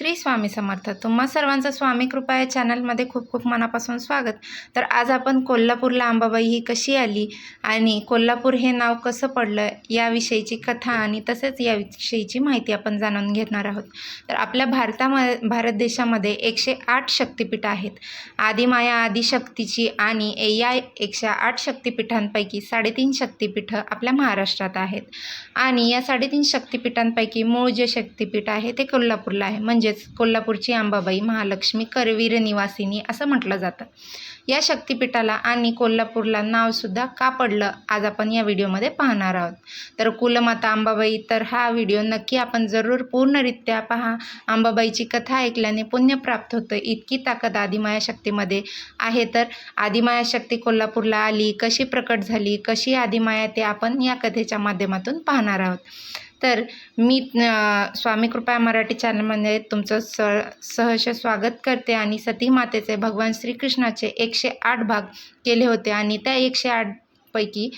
श्री स्वामी समर्थ. तुम्हा सर्वांचं स्वामी कृपा या चॅनलमध्ये खूप खूप मनापासून स्वागत. तर आज आपण कोल्हापूरला अंबाबाई ही कशी आली आणि कोल्हापूर हे नाव कसं पडलं याविषयीची कथा आणि तसेच याविषयीची माहिती आपण जाणून घेणार आहोत. तर आपल्या भारतामध्ये भारत देशामध्ये एकशे आठ शक्तिपीठं आहेत. आदिमाया आदिशक्तीची आणि या एकशे आठ शक्तिपीठांपैकी साडेतीन शक्तिपीठं आपल्या महाराष्ट्रात आहेत. आणि या साडेतीन शक्तिपीठांपैकी मूळ जे शक्तिपीठ आहे ते कोल्हापूरला आहे. म्हणजे म्हणजेच कोल्हापूरची अंबाबाई महालक्ष्मी करवीर निवासिनी असं म्हटलं जातं. या शक्तिपीठाला आणि कोल्हापूरला नावसुद्धा का पडलं आज आपण या व्हिडिओमध्ये पाहणार आहोत. तर कुलमाता अंबाबाई तर हा व्हिडिओ नक्की आपण जरूर पूर्णरित्या पहा. अंबाबाईची कथा ऐकल्याने पुण्य प्राप्त होतं. इतकी ताकद आदिमाया शक्तीमध्ये आहे. तर आदिमाया शक्ती कोल्हापूरला आली कशी प्रकट झाली कशी आदिमाया ते आपण या कथेच्या माध्यमातून पाहणार आहोत. तर मी स्वामी कृपा मराठी चॅनलमध्ये तुमचं स सहर्ष स्वागत करते आणि सती मातेचे भगवान श्रीकृष्णाचे एकशे आठ भाग केले होते आणि त्या एकशे आठ पैकी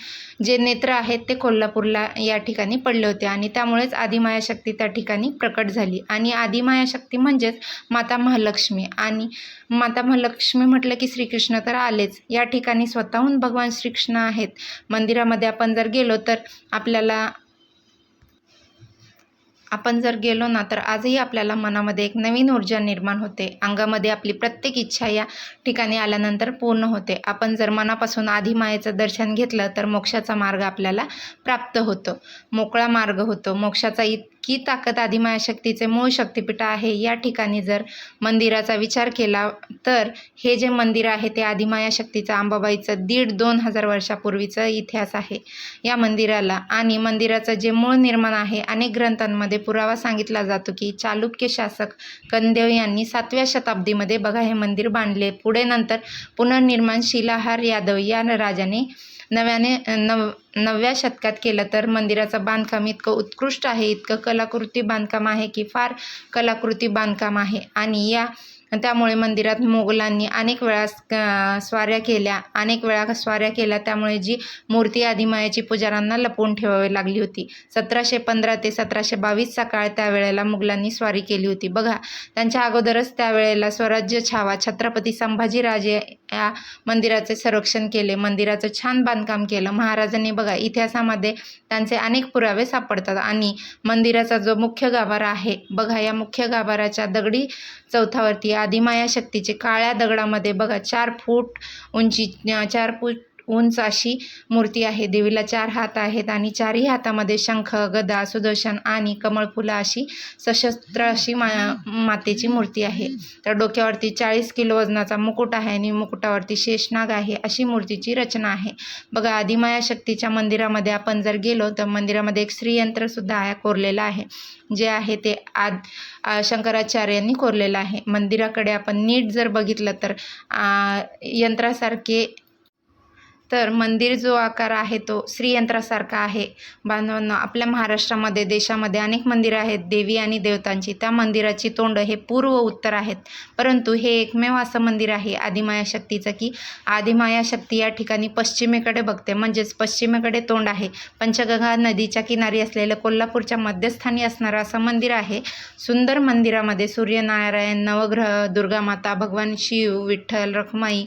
जे नेत्र आहेत ते कोल्हापूरला या ठिकाणी पडले होते आणि त्यामुळेच आदिमाया शक्ती त्या ठिकाणी प्रकट झाली. आणि आदिमाया शक्ती म्हणजेच माता महालक्ष्मी. आणि माता महालक्ष्मी म्हटलं की श्रीकृष्ण तर आलेच. या ठिकाणी स्वतःहून भगवान श्रीकृष्ण आहेत. मंदिरामध्ये आपण जर गेलो तर आपल्याला आपण जर गेलो ना तर आजही आपल्याला मनामध्ये एक नवीन ऊर्जा निर्माण होते. अंगामध्ये आपली प्रत्येक इच्छा या ठिकाणी आल्यानंतर पूर्ण होते. आपण जर मनापासून आधी मायेचं दर्शन घेतलं तर मोक्षाचा मार्ग आपल्याला प्राप्त होतो. मोकळा मार्ग होतो. मोक्षाचा इत की ताकद आदिमाया शक्तीचे मूळ शक्तिपीठ आहे. या ठिकाणी जर मंदिराचा विचार केला तर हे जे मंदिर आहे ते आदिमाया शक्तीचं अंबाबाईचं दीड दोन हजार वर्षापूर्वीचा इतिहास आहे. या मंदिराला आणि मंदिराचं जे मूळ निर्माण आहे अनेक ग्रंथांमध्ये पुरावा सांगितला जातो की चालुक्य शासक कंदेव यांनी सातव्या शताब्दीमध्ये बघा हे मंदिर बांधले. पुढे नंतर पुनर्निर्माण शिलाहार यादव या राजाने नव्याने नव नवव्या शतकात केलं तर मंदिराचं बांधकाम इतकं उत्कृष्ट आहे इतकं कलाकृती बांधकाम आहे की फार कलाकृती बांधकाम आहे. आणि या त्यामुळे मंदिरात मोगलांनी अनेक वेळा स्वाऱ्या केल्या अनेक वेळा स्वाऱ्या केल्या त्यामुळे जी मूर्ती आदिमायाची पुजाऱ्यांना लपवून ठेवावी लागली होती. सतराशे पंधरा ते सतराशे बावीसचा काळ त्यावेळेला मुघलांनी स्वारी केली होती. बघा त्यांच्या अगोदरच त्यावेळेला स्वराज्य छावा छत्रपती संभाजीराजे या मंदिराचे संरक्षण केले मंदिराचं छान बांधकाम केलं. महाराजांनी बघा इतिहासामध्ये त्यांचे अनेक पुरावे सापडतात आणि मंदिराचा जो मुख्य गाभारा आहे बघा या मुख्य गाभाराच्या दगडी चौथावरती आदिमाया शक्तीचे काळ्या दगडामध्ये बघा चार फूट उंची चार फूट उंच अशी मूर्ती आहे. देवीला चार हात आहेत आणि चारही हातामध्ये शंख गदा सुदर्शन आणि कमळफुलं अशी सशस्त्र अशी मा मातेची मूर्ती आहे. तर डोक्यावरती चाळीस किलो वजनाचा मुकुट आहे आणि मुकुटावरती शेषनाग आहे अशी मूर्तीची रचना आहे. बघा आदिमाया शक्तीच्या मंदिरामध्ये आपण जर गेलो तर मंदिरामध्ये एक श्रीयंत्रसुद्धा आहे कोरलेलं आहे. जे आहे ते आद शंकराचार्यांनी कोरलेलं आहे. मंदिराकडे आपण नीट जर बघितलं तर यंत्रासारखे तर मंदिर जो आकार आहे तो श्रीयंत्रासारखा आहे. बांधवांना आपल्या महाराष्ट्रामध्ये देशामध्ये अनेक मंदिरं आहेत देवी आणि देवतांची. त्या मंदिराची तोंड हे पूर्व उत्तर आहेत. परंतु हे एकमेव असं मंदिर आहे आदिमाया शक्तीचं की आदिमाया शक्ती या ठिकाणी पश्चिमेकडे बघते. म्हणजेच पश्चिमेकडे तोंड आहे. पंचगंगा नदीच्या किनारी असलेलं कोल्हापूरच्या मध्यस्थानी असणारं असं मंदिर आहे. सुंदर मंदिरामध्ये सूर्यनारायण नवग्रह दुर्गामाता भगवान शिव विठ्ठल रखमाई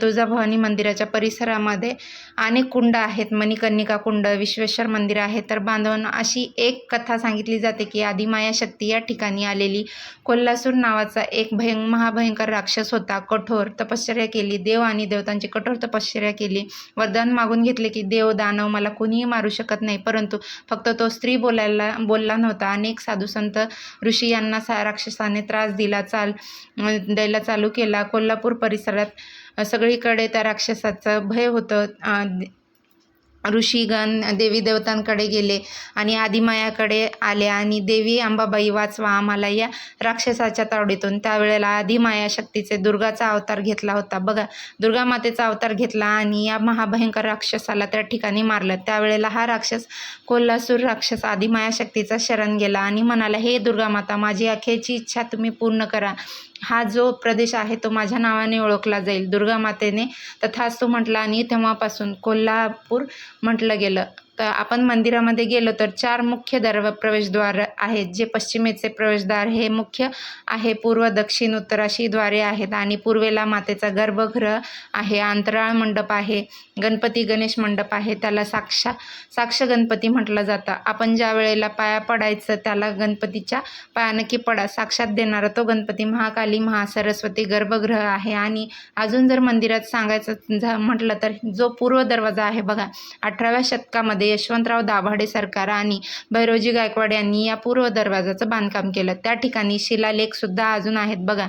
तुळजाभवानी मंदिराच्या परिसरामध्ये अनेक कुंड आहेत. मणिकर्णिका कुंड विश्वेश्वर मंदिर आहे तर बांधवांना अशी एक कथा सांगितली जाते की आदिमाया शक्ती या ठिकाणी आलेली कोल्हासूर नावाचा एक भयं महाभयंकर राक्षस होता. कठोर तपश्चर्या केली. देव आणि देवतांची कठोर तपश्चर्या केली. वरदान मागून घेतले की देव दानव मला कोणीही मारू शकत नाही. परंतु फक्त तो स्त्री बोलायला बोलला नव्हता. अनेक साधू संत ऋषी यांना सा राक्षसाने त्रास दिला. चाल द्यायला चालू केला. कोल्हापूर परिसरात सगळीकडे त्या राक्षसाचं भय होतं. ऋषीगण देवी देवतांकडे गेले आणि आदिमायाकडे आले आणि देवी अंबाबाई वाचवा आम्हाला या राक्षसाच्या तावडीतून. त्यावेळेला आदिमाया शक्तीचे दुर्गाचा अवतार घेतला होता. बघा दुर्गा मातेचा अवतार घेतला आणि या महाभयंकर राक्षसाला त्या ठिकाणी मारलं. त्यावेळेला हा राक्षस कोल्हासूर राक्षस आदिमाया शक्तीचा शरण गेला आणि म्हणाला हे दुर्गा माता माझी अखेरची इच्छा तुम्ही पूर्ण करा. हा जो प्रदेश आहे तो माझ्या नावाने ओळखला जाईल दुर्गा मातेने. तथास्तू म्हटला आणि तेव्हापासून कोल्हापूर म्हटलं गेलं. तर आपण मंदिरामध्ये गेलो तर चार मुख्य दर प्रवेशद्वार आहेत जे पश्चिमेचे प्रवेशद्वार हे मुख्य आहे. पूर्व दक्षिण उत्तर अशी द्वारे आहेत आणि पूर्वेला मातेचा गर्भगृह आहे. अंतराळ मंडप आहे. गणपती गणेश मंडप आहे. त्याला साक्षा साक्ष गणपती म्हटलं जातं. आपण ज्या वेळेला पाया पडायचं त्याला गणपतीच्या पायानकी पडा साक्षात देणारा तो गणपती महाकाली महासरस्वती गर्भगृह आहे. आणि अजून जर मंदिरात सांगायचं झा म्हटलं तर जो पूर्व दरवाजा आहे बघा अठराव्या शतकामध्ये यशवंतराव दाभाडे सरकार आणि भैरोजी गायकवाड यांनी या पूर्व दरवाजाचं बांधकाम केलं. त्या ठिकाणी शिलालेखसुद्धा अजून आहेत बघा.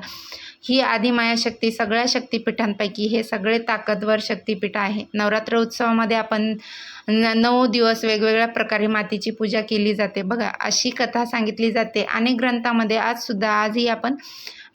ही आदिमाया शक्ती सगळ्या शक्तिपीठांपैकी हे सगळे ताकदवर शक्तिपीठ आहे. नवरात्र उत्सवामध्ये आपण नऊ दिवस वेगवेगळ्या प्रकारे मातीची पूजा केली जाते बघा. अशी कथा सांगितली जाते. अनेक ग्रंथामध्ये आजसुद्धा आजही आपण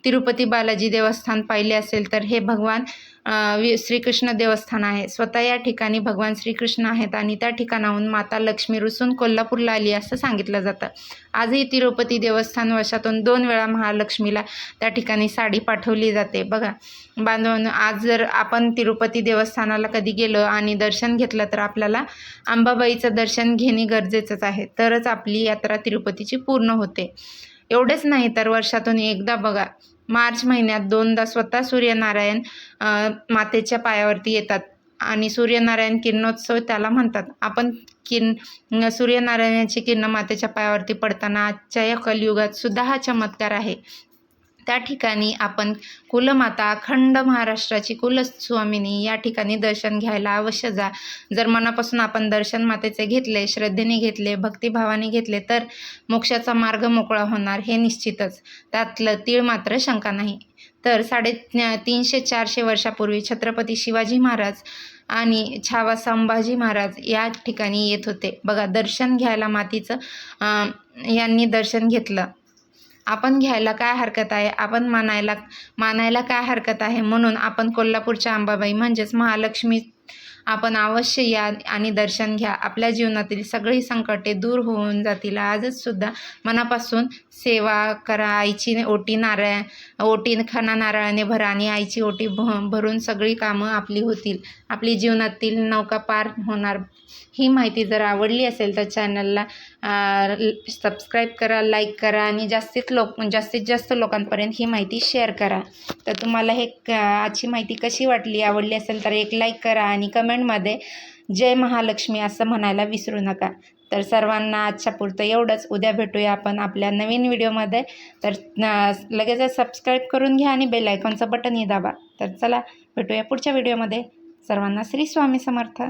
तिरुपती बालाजी देवस्थान पाहिले असेल तर हे भगवान श्रीकृष्ण देवस्थान आहे. स्वतः या ठिकाणी भगवान श्रीकृष्ण आहेत आणि त्या ठिकाणाहून माता लक्ष्मी रुसून कोल्हापूरला आली असं सांगितलं जातं. आजही तिरुपती देवस्थान वर्षातून दोन वेळा महालक्ष्मीला त्या ठिकाणी साडी पाठवली जाते. बघा बांधवून आज जर आपण तिरुपती देवस्थानाला कधी गेलो आणि दर्शन घेतलं तर आपल्याला अंबाबाईचं दर्शन घेणे गरजेचंच आहे. तरच आपली यात्रा तिरुपतीची पूर्ण होते. एवढेच नाही तर वर्षातून एकदा बघा मार्च महिन्यात दोनदा स्वतः सूर्यनारायण मातेच्या पायावरती येतात आणि सूर्यनारायण किरणोत्सव त्याला म्हणतात. आपण किरण सूर्यनारायणाची किरणं मातेच्या पायावरती पडताना आजच्या या कलियुगात सुद्धा हा चमत्कार आहे. त्या ठिकाणी आपण कुलमाता अखंड महाराष्ट्राची कुलस्वामिनी या ठिकाणी दर्शन घ्यायला अवश्य जा. जर मनापासून आपण दर्शन मातेचे घेतले श्रद्धेने घेतले भक्तिभावाने घेतले तर मोक्षाचा मार्ग मोकळा होणार हे निश्चितच. त्यातलं तीळ मात्र शंका नाही. तर साडे तीनशे चारशे वर्षापूर्वी छत्रपती शिवाजी महाराज आणि छावा संभाजी महाराज या ठिकाणी येत होते. बघा दर्शन घ्यायला मातीचं यांनी दर्शन घेतलं. आपण घ्यायला काय हरकत आहे? आपण मानायला मानायला काय हरकत आहे? म्हणून आपण कोल्हापूरच्या अंबाबाई म्हणजेच महालक्ष्मी आपण अवश्य या आणि दर्शन घ्या. आपल्या जीवनातील सगळी संकटे दूर होऊन जातील. आजच सुद्धा मनापासून सेवा करा. आईची ओटी नारळ ओटी खाना नारळाने भरा आणि आईची ओटी भ भरून सगळी कामं आपली होतील. आपली जीवनातील नौका पार होणार. ही माहिती जर आवडली असेल तर चॅनलला सबस्क्राईब करा लाईक करा आणि जास्तीत लोक जास्तीत जास्त लोकांपर्यंत ही माहिती शेअर करा. तर तुम्हाला हे क आजची माहिती कशी वाटली आवडली असेल तर एक लाईक करा आणि कमेंटमध्ये जय महालक्ष्मी असं म्हणायला विसरू नका. तर सर्वांना आजच्या पुरतं एवढंच. उद्या भेटूया आपण आपल्या नवीन व्हिडिओमध्ये. तर लगेच लगेचच सबस्क्राईब करून घ्या आणि बेल आयकॉनचं बटनही दाबा. तर चला भेटूया पुढच्या व्हिडिओमध्ये. सर्वांना श्री स्वामी समर्थ.